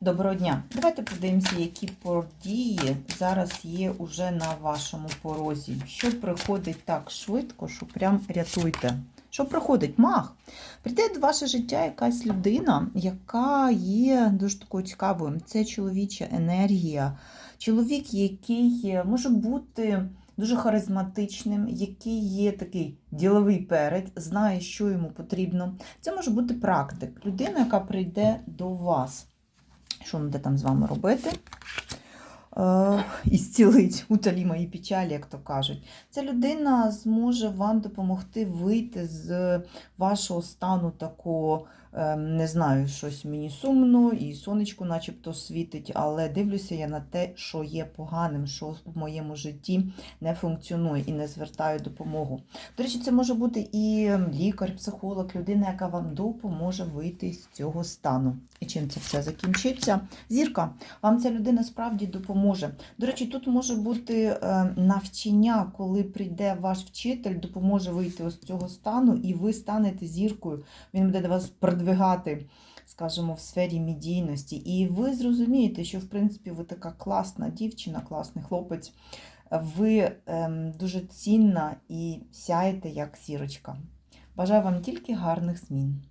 Доброго дня. Давайте подивимося, які події зараз є уже на вашому порозі. Що приходить так швидко, що прям рятуйте. Що приходить? Мах. Прийде до ваше життя якась людина, яка є дуже такою цікавою. Це чоловіча енергія. Чоловік, який може бути дуже харизматичним, який є такий діловий перед, знає, що йому потрібно. Це може бути практик, людина, яка прийде до вас. Що буде там з вами робити? Е, і зцілить уталі мої печалі, як то кажуть. Ця людина зможе вам допомогти вийти з вашого стану такого, е, не знаю, щось мені сумно, і сонечко начебто світить, але дивлюся я на те, що є поганим, що в моєму житті не функціонує і не звертаю допомогу. До речі, це може бути і лікар, психолог, людина, яка вам допоможе вийти з цього стану. І чим це все закінчиться? Зірка, вам ця людина справді допоможе. До речі, тут може бути е, навчання, коли прийде ваш вчитель, допоможе вийти з цього стану, і ви станете зіркою. Він буде до вас продвигати, скажімо, в сфері медійності. І ви зрозумієте, що в принципі ви така класна дівчина, класний хлопець. Ви ем, дуже цінна і сяєте як зірочка. Бажаю вам тільки гарних змін.